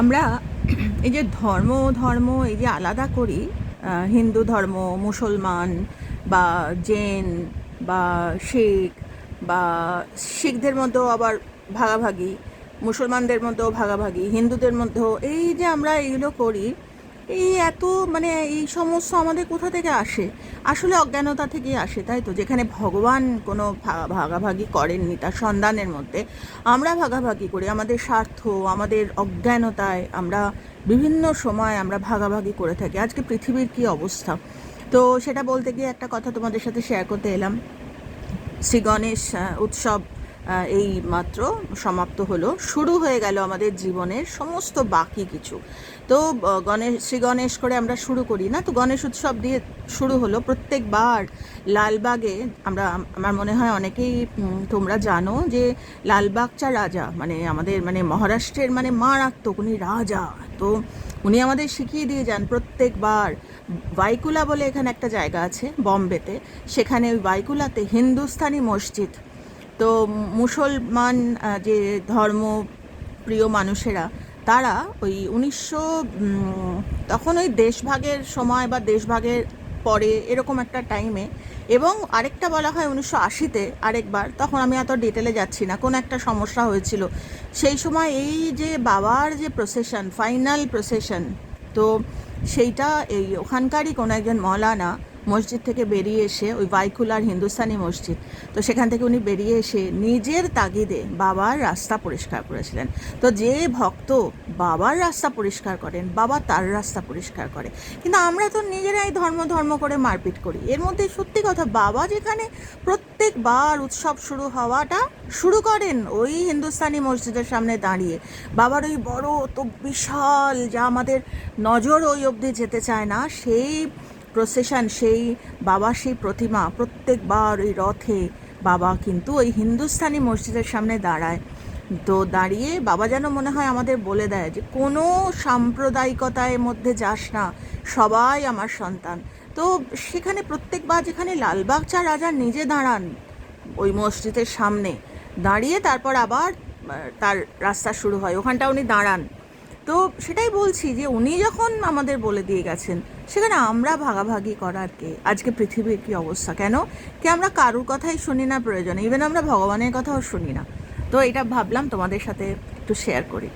আমরা এই যে ধর্ম ধর্ম এই যে আলাদা করি হিন্দু ধর্ম, মুসলমান বা জেন বা শিখ বা শিখদের মধ্যেও আবার ভাগাভাগি, মুসলমানদের মধ্যেও ভাগাভাগি, হিন্দুদের মধ্যেও এই যে আমরা এগুলো করি এই এত মানে এই সমস্ত আমাদের কোথা থেকে আসে? আসলে অজ্ঞানতা থেকেই আসে, তাই তো? যেখানে ভগবান কোনো ভাগাভাগি করেননি তার সন্ধানের মধ্যে, আমরা ভাগাভাগি করি, আমাদের স্বার্থ, আমাদের অজ্ঞানতায় আমরা বিভিন্ন সময় আমরা ভাগাভাগি করে থাকি। আজকে পৃথিবীর কি অবস্থা? তো সেটা বলতে গিয়ে একটা কথা তোমাদের সাথে শেয়ার করতে এলাম। শ্রী গণেশ উৎসব এই মাত্র সমাপ্ত হলো। শুরু হয়ে গেল আমাদের জীবনের সমস্ত বাকি কিছু। তো গণেশ, শ্রী গণেশ করে আমরা শুরু করি না? তো গণেশ উৎসব দিয়ে শুরু হলো। প্রত্যেকবার লালবাগে আমরা, আমার মনে হয় অনেকেই তোমরা জানো যে লালবাগচা রাজা মানে আমাদের মানে মহারাষ্ট্রের মানে মারাত্মক উনি রাজা। তো উনি আমাদের শিখিয়ে দিয়ে যান প্রত্যেকবার। বাইকুলা বলে এখানে একটা জায়গা আছে, বম্বেতে। সেখানে ওই বাইকুলাতে হিন্দুস্তানি মসজিদ তো মুসলমান যে ধর্ম প্রিয় মানুষেরা, তারা ওই উনিশশো তখন ওই দেশভাগের সময় বা দেশভাগের পরে এরকম একটা টাইমে এবং আরেকটা বলা হয় উনিশশো আশিতে আরেকবার, তখন আমি এত ডিটেলে যাচ্ছি না, কোন একটা সমস্যা হয়েছিল। সেই সময় এই যে বাবার যে প্রসেশন ফাইনাল প্রসেশন তো সেইটা এই ওখানকারই কোনো একজন মৌলানা মসজিদ থেকে বেরিয়ে এসে ওই বাইকুলার হিন্দুস্তানি মসজিদ, তো সেখান থেকে উনি বেরিয়ে এসে নিজের তাগিদে বাবার রাস্তা পরিষ্কার করেছিলেন। তো যে ভক্ত বাবার রাস্তা পরিষ্কার করেন, বাবা তার রাস্তা পরিষ্কার করে। কিন্তু আমরা তো নিজেরাই ধর্ম ধর্ম করে মারপিট করি। এর মধ্যে সত্যি কথা, বাবা যেখানে প্রত্যেকবার উৎসব শুরু হওয়াটা শুরু করেন ওই হিন্দুস্তানি মসজিদের সামনে দাঁড়িয়ে। বাবার ওই বড়, তো বিশাল যা আমাদের নজর ওই অবধি যেতে চায় না, সেই প্রসেশন সেই বাবা, সেই প্রতিমা প্রত্যেকবার ওই রথে বাবা কিন্তু ওই হিন্দুস্থানি মসজিদের সামনে দাঁড়ায়। তো দাঁড়িয়ে বাবা যেন মনে হয় আমাদের বলে দেয় যে, কোনো সাম্প্রদায়িকতার মধ্যে যাস না, সবাই আমার সন্তান। তো সেখানে প্রত্যেকবার যেখানে লালবাগ চা রাজা নিজে দাঁড়ান ওই মসজিদের সামনে, দাঁড়িয়ে তারপর আবার তার রাস্তা শুরু হয়। ওখানটা উনি দাঁড়ান। তো সেটাই বলছি যে উনি যখন আমাদের বলে দিয়ে গেছেন, সেখানে আমরা ভাগাভাগি করার কে? আজকে পৃথিবীর কি অবস্থা? কেন? কি আমরা কারুর কথাই শুনি না প্রয়োজনে? ইভেন আমরা ভগবানের কথাও শুনি না। তো এটা ভাবলাম তোমাদের সাথে একটু শেয়ার করি।